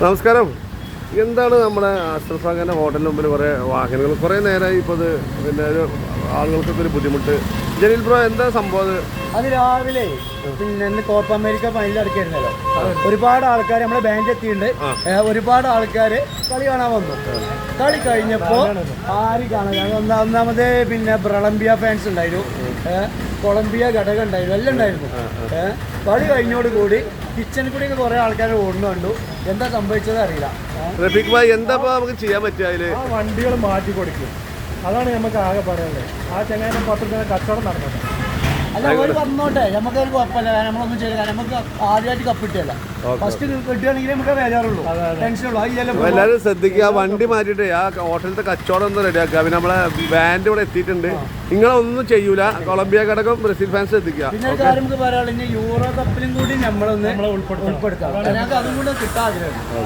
നമസ്കാരം. എന്താണ് നമ്മുടെ അഷ്റഫ് അങ്ങനെ ഹോട്ടലിന് മുമ്പിൽ കുറേ വാഹനങ്ങൾ? കുറേ നേരമായി ഇപ്പോൾ അത് പിന്നെ ഒരു ആളുകൾക്കൊക്കെ ഒരു ബുദ്ധിമുട്ട്. ജലീൽ ബ്രോ എന്താ സംഭവം അത്? രാവിലെ പിന്നെ കോപ്പ അമേരിക്ക ഫൈനൽ അടക്കായിരുന്നല്ലോ ഒരുപാട് ആൾക്കാർ നമ്മളെ ബാങ്ക് എത്തിയിട്ടുണ്ട്. ഒരുപാട് ആൾക്കാർ കളി കാണാൻ വന്നു. കളി കഴിഞ്ഞപ്പോൾ ആര് കാണാൻ? ഒന്നാ ഒന്നാമത് പിന്നെ ബ്രളംബിയ ഫാൻസ് ഉണ്ടായിരുന്നു. കൊളംബിയ ഘടകം ഉണ്ടായിരുന്നു എല്ലാം ഉണ്ടായിരുന്നു. പടി കളി കഴിഞ്ഞോട് കൂടി കിച്ചണിൽ കൂടി കുറെ ആൾക്കാർ ഓടുന്നു കണ്ടു. എന്താ സംഭവിച്ചത് അറിയില്ല. ഏ, റഫീഖ് ഭായ് എന്താ നമുക്ക് ചെയ്യാൻ പറ്റുക ആ വണ്ടികൾ മാറ്റി കൊടുക്കും. അതാണ് നമുക്ക് ആകെ പറയാനുള്ളത്. ആ ചങ്ങാനും പത്രത്തിന് കച്ചവടം നടന്നത് അല്ല വന്നോട്ടെ. നമുക്കൊരു കുഴപ്പമില്ല. കാരണം നമ്മളൊന്നും ചെയ്യില്ല. കാരണം നമുക്ക് ആദ്യമായിട്ട് ഫസ്റ്റ് നമുക്ക് ടെൻഷനുള്ളൂ ഇല്ലല്ലോ അപ്പൊ എല്ലാവരും ശ്രദ്ധിക്കുക. വണ്ടി മാറ്റിയിട്ട് ആ ഹോട്ടലിലത്തെ കച്ചവടം ഒന്ന് റെഡിയാക്കുക പിന്നെ നമ്മളെ ബാൻഡ് ഇവിടെ എത്തിയിട്ടുണ്ട്. നിങ്ങളൊന്നും ചെയ്യൂല. കൊളംബിയ ഘടകം ബ്രസീൽ ഫാൻസ് ശ്രദ്ധിക്കുക. പിന്നെ ഒരു കാര്യം നമുക്ക് പറയാനുള്ളത് ഇനി യൂറോ കപ്പിലും കൂടി നമ്മളൊന്ന് ഉൾപ്പെടുത്താം. ഞങ്ങൾക്ക് അതും കൂടെ ആഗ്രഹമുണ്ട്.